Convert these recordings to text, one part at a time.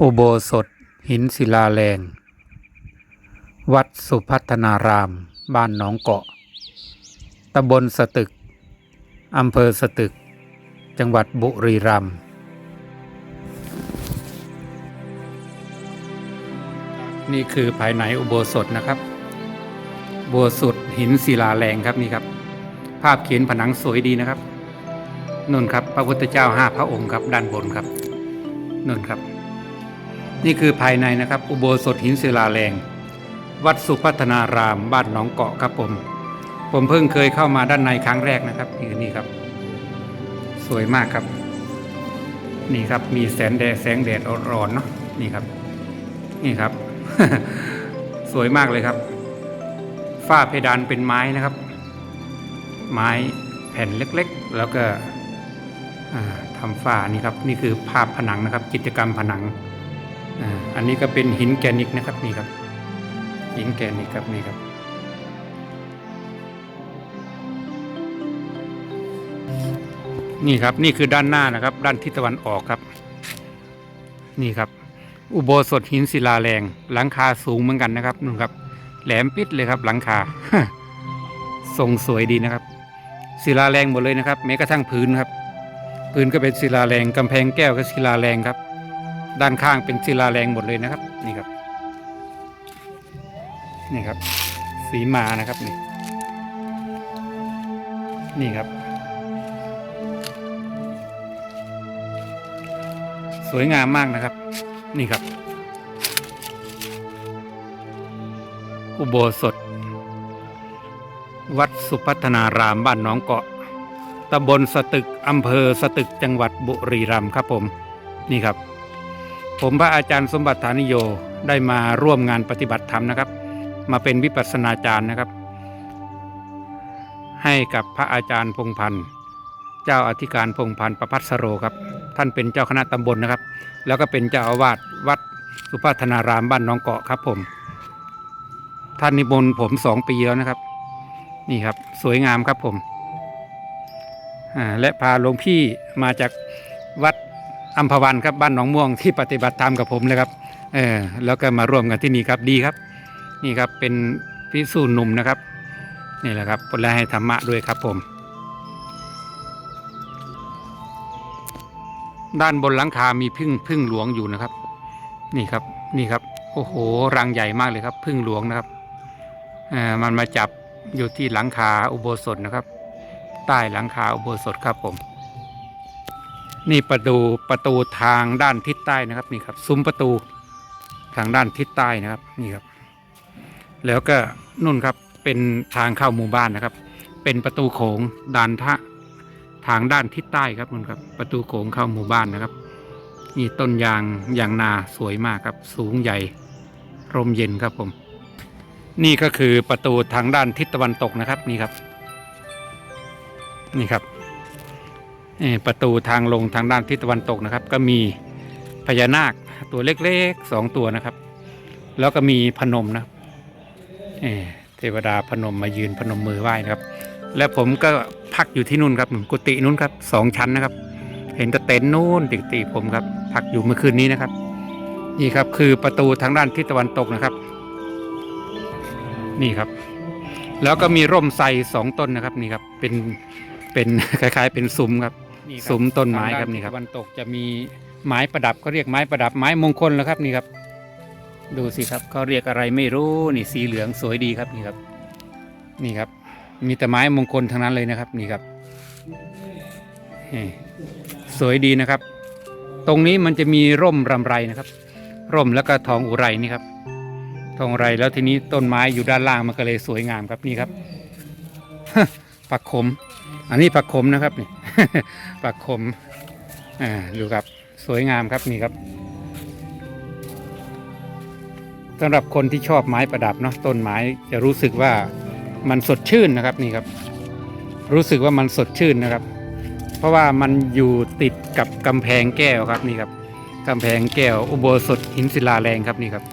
อุโบสถ หินศิลาแรง วัดสุพัฒนาราม บ้านหนองเกาะ ตำบลสตึก อำเภอสตึก จังหวัดบุรีรัมย์นี่คือภายในอุโบสถนะครับอุโบสถหินศิลาแรงครับนี่ครับ ภาพเขียนผนังสวยดีนะครับนุ่นครับ พระพุทธเจ้าห้าพระองค์ครับด้านบนครับนุ่นครับ นี่คือภายในนะครับอุโบสถหินศิลาแรง วัดสุพัฒนารามบ้านหนองเกาะครับผม ผมเพิ่งเคยเข้ามาด้านในครั้งแรกนะครับนี่นี่ครับ สวยมากครับ นี่ครับมีแสงแดดแสงแดดร้อนๆเนาะนี่ครับ นี่ครับ สวยมากเลยครับ ฝ้าเพดานเป็นไม้นะครับ ไม้แผ่นเล็กๆ แล้วก็ทำฝ้านี่ครับ นี่คือภาพผนังนะครับ กิจกรรมผนัง อันนี้ก็เป็นหินแกนิตนะครับนี่ครับ หินแกนิตครับนี่ครับ นี่ครับนี่คือด้านหน้านะครับ ด้านทิศตะวันออกครับ นี่ครับ อุโบสถหินศิลาแรงหลังคาสูงเหมือนกันนะครับนู่นครับ แหลมปิดเลยครับ หลังคาทรงสวยดีนะครับศิลาแรงหมดเลยนะครับแม้กระทั่งพื้นครับ พื้นก็เป็นศิลาแรงกำแพงแก้วก็ศิลาแรงครับ ด้านข้างเป็นศิลาแรงหมดเลยนะครับ นี่ครับ นี่ครับ สีมานะครับนี่ นี่ครับ สวยงามมากนะครับ นี่ครับ อุโบสถ วัดสุพัฒนารามบ้านหนองเกาะตำบลสตึกอำเภอสตึกจังหวัดบุรีรัมย์ครับผม นี่ครับ ผมพระอาจารย์สมบัติฐานิโยได้มาร่วมงานปฏิบัติธรรมนะครับ มาเป็นวิปัสสนาจารย์นะครับ ให้กับพระอาจารย์พงพันธ์เจ้าอธิการพงพันธ์ประพัสโรครับ ท่านเป็นเจ้าคณะตำบลนะครับ แล้วก็เป็นเจ้าอาวาสวัดสุพัฒนารามบ้านน้องเกาะครับผม ท่านนิมนต์ผมสองปีแล้วนะครับ นี่ครับสวยงามครับผมและพาหลวงพี่มาจากวัด อัมพวันครับบ้านหนองม่วงที่ปฏิบัติธรรมกับผมเลยครับเออแล้วก็มาร่วมกันที่นี่ครับดีครับ นี่ครับเป็นพิสูจน์หนุ่มนะครับนี่แหละครับผลและให้ธรรมะด้วยครับผม ด้านบนหลังคามีพึ่งพึ่งหลวงอยู่นะครับ นี่ครับนี่ครับโอ้โหรังใหญ่มากเลยครับ พึ่งหลวงนะครับเออมันมาจับอยู่ที่หลังคาอุโบสถนะครับ ใต้หลังคาอุโบสถครับผม นี่ประตูประตูทางด้านทิศใต้นะครับนี่ครับซุ้มประตูทางด้านทิศใต้นะครับนี่ครับ แล้วก็นุ่นครับเป็นทางเข้าหมู่บ้านนะครับ เป็นประตูโขงด้านทะทางด้านทิศใต้ครับนุ่นครับประตูโขงเข้าหมู่บ้านนะครับ นี่ต้นยางยางนาสวยมากครับ สูงใหญ่ร่มเย็นครับผม นี่ก็คือประตูทางด้านทิศตะวันตกนะครับนี่ครับ นี่ครับ ประตูทางลงทางด้านทิศตะวันตกนะครับ ก็มีพญานาคตัวเล็กๆสองตัวนะครับ แล้วก็มีพนมนะเอเทวดาพนมมายืนพนมมือไหว้นะครับ และผมก็พักอยู่ที่นู่นครับกุฏินู้นครับสองชั้นนะครับ เห็นตะเต็นท์นู่นติกติผมครับ พักอยู่เมื่อคืนนี้นะครับ นี่ครับคือประตูทางด้านทิศตะวันตกนะครับ นี่ครับ แล้วก็มีร่มไทรสองต้นนะครับนี่ครับเป็นเป็นคล้าย ๆ เป็นซุ้มครับ ซุ้มต้นไม้ครับนี่ครับตะวันตกจะมีไม้ประดับเขาเรียกไม้ประดับไม้มงคลแล้วครับนี่ครับ ดูสิครับเขาเรียกอะไรไม่รู้นี่สีเหลืองสวยดีครับนี่ครับ นี่ครับ มีแต่ไม้มงคลทั้งนั้นเลยนะครับนี่ครับนี่สวยดีนะครับ ตรงนี้มันจะมีร่มรำไรนะครับ ร่มแล้วก็ทองอุไรนี่ครับ ทองอุไรแล้วทีนี้ต้นไม้อยู่ด้านล่างมันก็เลยสวยงามครับนี่ครับปักขม อันนี้ปักขมนะครับนี่ ปักขมอ่าดูครับสวยงามครับนี่ครับสำหรับคนที่ชอบไม้ประดับเนาะต้นไม้จะรู้สึกว่ามันสดชื่นนะครับนี่ครับ รู้สึกว่ามันสดชื่นนะครับ เพราะว่ามันอยู่ติดกับกำแพงแก้วครับนี่ครับกำแพงแก้วอุโบสถหินศิลาแรงครับนี่ครับ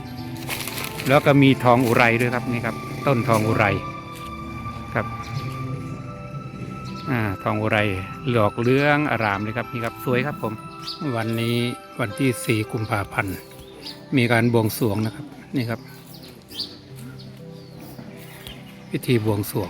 แล้วก็มีทองอุไรด้วยครับนี่ครับ ต้นทองอุไร ทองอุไรหลอกเลื้องอารามเลยครับนี่ครับสวยครับผม วันนี้วันที่ 4 กุมภาพันธ์ มีการบวงสรวงนะครับนี่ครับ พิธีบวงสรวง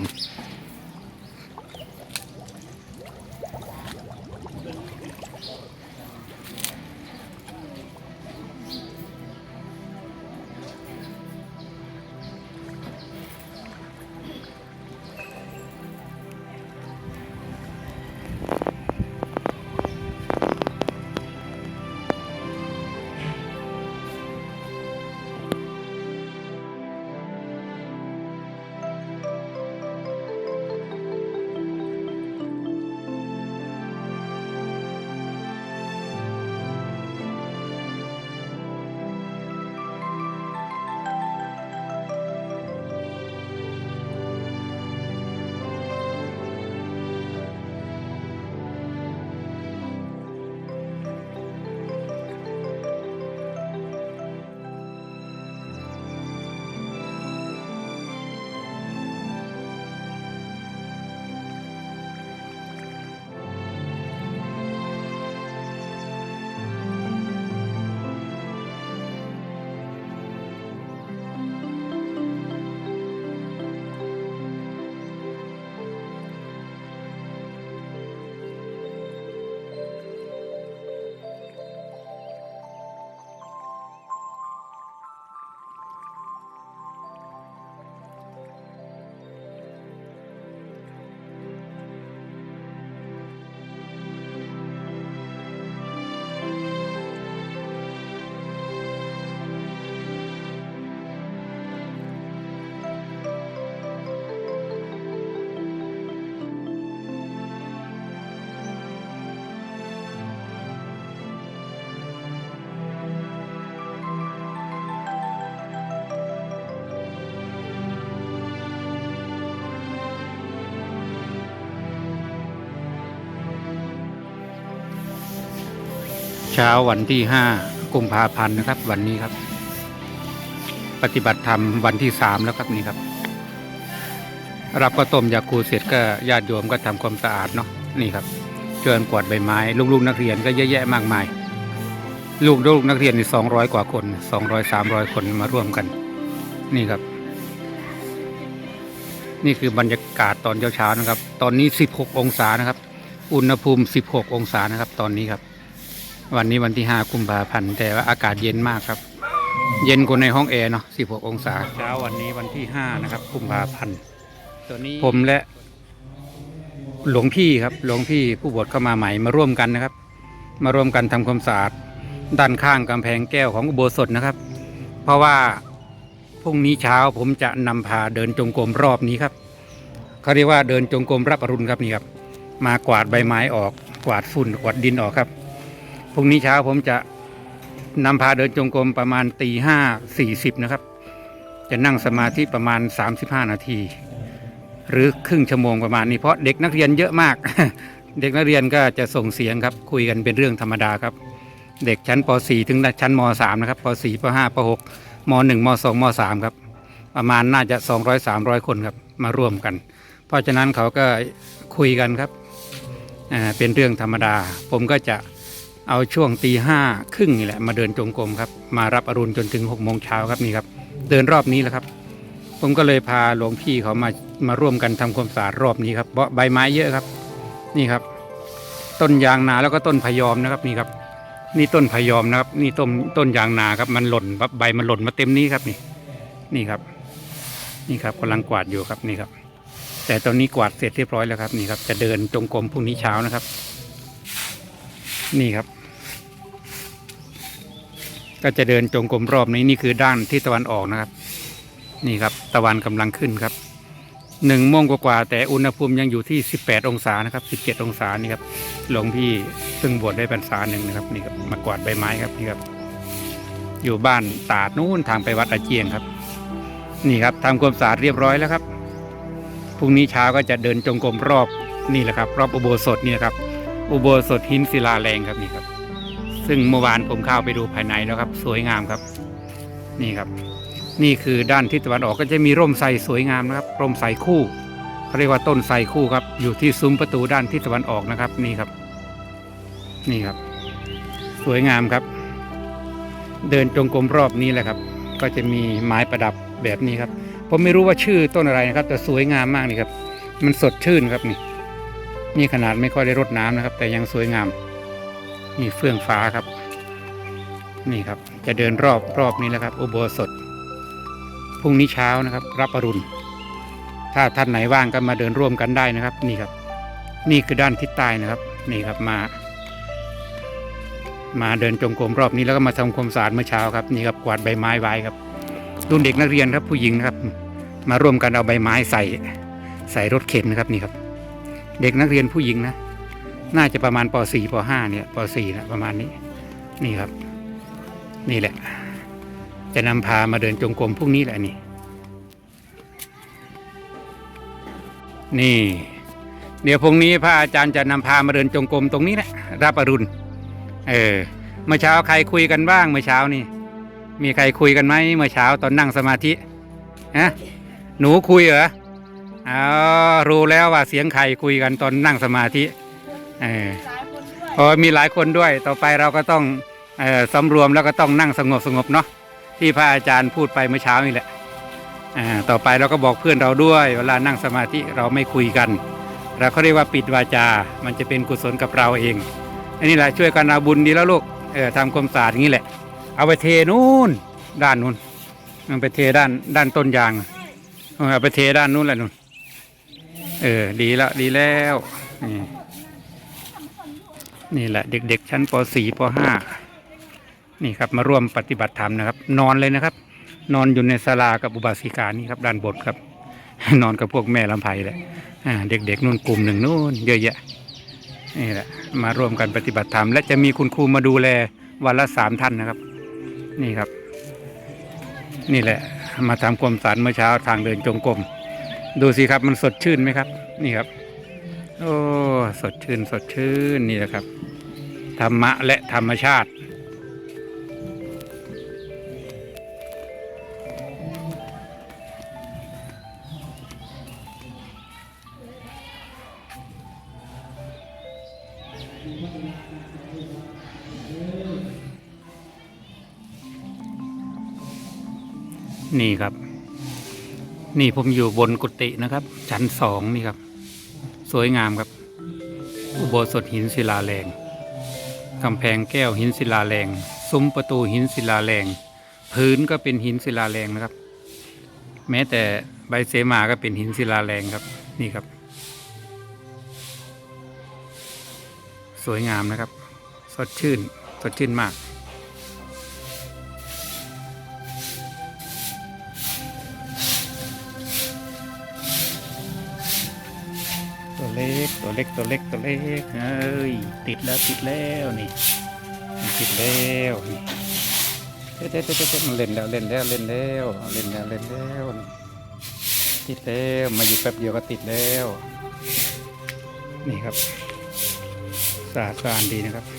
ช้าวันที่ห้ากุมภาพันธ์นะครับ วันนี้ครับ ปฏิบัติธรรมวันที่สามแล้วครับนี่ครับ รับก็ต้มยาคูเสร็จก็ญาติโยมก็ทำความสะอาดเนาะนี่ครับเชิญกวาดใบไม้ ลูกๆนักเรียนก็เยอะแยะมากมาย ลูกลูกนักเรียนนี่สองร้อยกว่าคนสองร้อยสามร้อยคนมาร่วมกัน นี่ครับ นี่คือบรรยากาศตอนเช้าๆนะครับ ตอนนี้สิบหกองศานะครับ อุณหภูมิสิบหกองศานะครับ ตอนนี้ครับ วันนี้วันที่ห้ากุมภาพันธ์แต่ว่าอากาศเย็นมากครับ เย็นกว่าในห้องแอร์เนาะ16องศาเช้าวันนี้วันที่ห้านะครับกุมภาพันธ์ตัวนี้ผมและหลวงพี่ครับ หลวงพี่ผู้บวชเข้ามาใหม่มาร่วมกันนะครับ มาร่วมกันทำความสะอาดด้านข้างกำแพงแก้วของอุโบสถนะครับ เพราะว่าพรุ่งนี้เช้าผมจะนำพาเดินจงกรมรอบนี้ครับเขาเรียกว่าเดินจงกรมรับอรุณครับนี่ครับ มากวาดใบไม้ออกกวาดฝุ่นกวาดดินออกครับ พรุ่งนี้เช้าผมจะนำพาเดินจงกรมประมาณตีห้าสี่สิบนะครับ จะนั่งสมาธิประมาณ 35 นาที หรือครึ่งชั่วโมงประมาณนี้เพราะเด็กนักเรียนเยอะมาก เด็กนักเรียนก็จะส่งเสียงครับ คุยกันเป็นเรื่องธรรมดาครับ เด็กชั้นป .4 ถึงชั้นม .3 นะครับป .4 ป .5 ป .6 ม .1 ม .2 ม .3 ครับ ประมาณน่าจะ 200 300 คนครับมาร่วมกัน เพราะฉะนั้นเขาก็คุยกันครับเป็นเรื่องธรรมดา ผมก็จะ เอาช่วงตีห้าครึ่งนี่แหละมาเดินจงกรมครับ มารับอรุณจนถึงหกโมงเช้าครับนี่ครับ เดินรอบนี้แหละครับ ผมก็เลยพาหลวงพี่เขามามาร่วมกันทำความสะอาดรอบนี้ครับเพราะใบไม้เยอะครับ นี่ครับ ต้นยางนาแล้วก็ต้นพยอมนะครับนี่ครับ นี่ต้นพยอมนะครับ นี่ต้นต้นยางนาครับมันหล่นวับใบมันหล่นมาเต็มนี้ครับนี่ นี่ครับ นี่ครับกำลังกวาดอยู่ครับนี่ครับ แต่ตอนนี้กวาดเสร็จเรียบร้อยแล้วครับนี่ครับ จะเดินจงกรมพรุ่งนี้เช้านะครับ นี่ครับ ก็จะเดินจงกรมรอบนี้นี่คือด้านที่ตะวันออกนะครับ นี่ครับตะวันกำลังขึ้นครับหนึ่งโมงกว่าๆแต่อุณหภูมิยังอยู่ที่18องศานะครับ17องศานี่ครับหลวงพี่ซึ่งบวชได้พรรษาหนึ่งนะครับนี่ครับมากวาดใบไม้ครับนี่ครับอยู่บ้านตาดนู้นทางไปวัดอาเจียงครับ นี่ครับทำความสะอาดเรียบร้อยแล้วครับพรุ่งนี้เช้าก็จะเดินจงกรมรอบนี่แหละครับ รอบอุโบสถนี่นะครับ อุโบสถหินศิลาแรงครับนี่ครับ ซึ่งเมื่อวานผมเข้าไปดูภายในแล้วครับ สวยงามครับ นี่ครับ นี่คือด้านทิศตะวันออกก็จะมีร่มไทรสวยงามนะครับ ร่มไทรคู่เขาเรียกว่าต้นไทรคู่ครับ อยู่ที่ซุ้มประตูด้านทิศตะวันออกนะครับ นี่ครับ นี่ครับ สวยงามครับ เดินจงกรมรอบนี้แหละครับ ก็จะมีไม้ประดับแบบนี้ครับ ผมไม่รู้ว่าชื่อต้นอะไรนะครับ แต่สวยงามมากนี่ครับ มันสดชื่นครับนี่ นี่ขนาดไม่ค่อยได้รดน้ำนะครับ แต่ยังสวยงาม นี่เฟื่องฟ้าครับ นี่ครับ จะเดินรอบรอบนี้แหละครับ อุโบสถพรุ่งนี้เช้านะครับ รับอรุณ ถ้าท่านไหนว่างก็มาเดินร่วมกันได้นะครับ นี่ครับ นี่คือด้านทิศใต้นะครับ นี่ครับมา มาเดินจงกรมรอบนี้แล้วก็มาทำความสะอาดเมื่อเช้าครับนี่ครับกวาดใบไม้ไว้ครับรุ่นเด็กนักเรียนครับผู้หญิงครับ มาร่วมกันเอาใบไม้ใส่ ใส่รถเข็นนะครับนี่ครับ เด็กนักเรียนผู้หญิงนะ น่าจะประมาณป .4 ป .5 เนี่ยป .4 นะประมาณนี้ นี่ครับ นี่แหละ จะนำพามาเดินจงกรมพรุ่งนี้แหละนี่ นี่ เดี๋ยวพรุ่งนี้พระอาจารย์จะนำพามาเดินจงกรมตรงนี้แหละรับอรุณ เออ เมื่อเช้าใครคุยกันบ้างเมื่อเช้านี่ มีใครคุยกันไหมเมื่อเช้าตอนนั่งสมาธิฮะหนูคุยเหรออ๋อรู้แล้วว่าเสียงใครคุยกันตอนนั่งสมาธิ เออพอมีหลายคนด้วยต่อไปเราก็ต้องเออสำรวมแล้วก็ต้องนั่งสงบสงบเนาะที่พระอาจารย์พูดไปเมื่อเช้านี่แหละอ่าต่อไปเราก็บอกเพื่อนเราด้วย เวลานั่งสมาธิเราไม่คุยกันเราเขาเรียกว่าปิดวาจา มันจะเป็นกุศลกับเราเอง อันนี้แหละช่วยกันเอาบุญดีแล้วลูกเออทำความสะอาดอย่างนี้แหละ เอาไปเทนู่นด้านนู้นมันไปเทด้านด้านต้นยางเอาไปเทด้านนู้นแหละนู่นเออดีแล้วดีแล้วนี่ นี่แหละเด็กๆชั้นป .4 ป .5 นี่ครับมาร่วมปฏิบัติธรรมนะครับ นอนเลยนะครับ นอนอยู่ในศาลากับอุบาสิกานี่ครับด้านบนครับ นอนกับพวกแม่ลำไพเลยอ่าเด็กๆนู่นกลุ่มหนึ่งนู่นเยอะแยะนี่แหละมาร่วมกันปฏิบัติธรรม และจะมีคุณครูมาดูแลวันละสามท่านนะครับ นี่ครับ นี่แหละ มาทำความสะอาดเมื่อเช้าทางเดินจงกรมดูสิครับมันสดชื่นไหมครับ นี่ครับ โอ้สดชื่นสดชื่นนี่แหละครับ ธรรมะและธรรมชาติ นี่ครับ นี่ผมอยู่บนกุฏินะครับ ชั้นสองนี่ครับ สวยงามครับ อุโบสถหินศิลาแรงกำแพงแก้วหินศิลาแรงซุ้มประตูหินศิลาแรงพื้นก็เป็นหินศิลาแรงนะครับ แม้แต่ใบเสมาก็เป็นหินศิลาแรงครับนี่ครับ สวยงามนะครับ สดชื่น สดชื่นมาก ตัวเล็กตัวเล็กตัวเล็กตัวเล็กเอ้ยติดแล้วติดแล้วนี่ติดแล้วนี่เด็ดเด็ดเด็ดเด็ดมันเล่นแล้วเล่นแล้วเล่นแล้วเล่นแล้วเล่นแล้วติดแล้วมาอยู่แป๊บเดียวก็ติดแล้ว นี่ครับสะอาดสะอาดดีนะครับ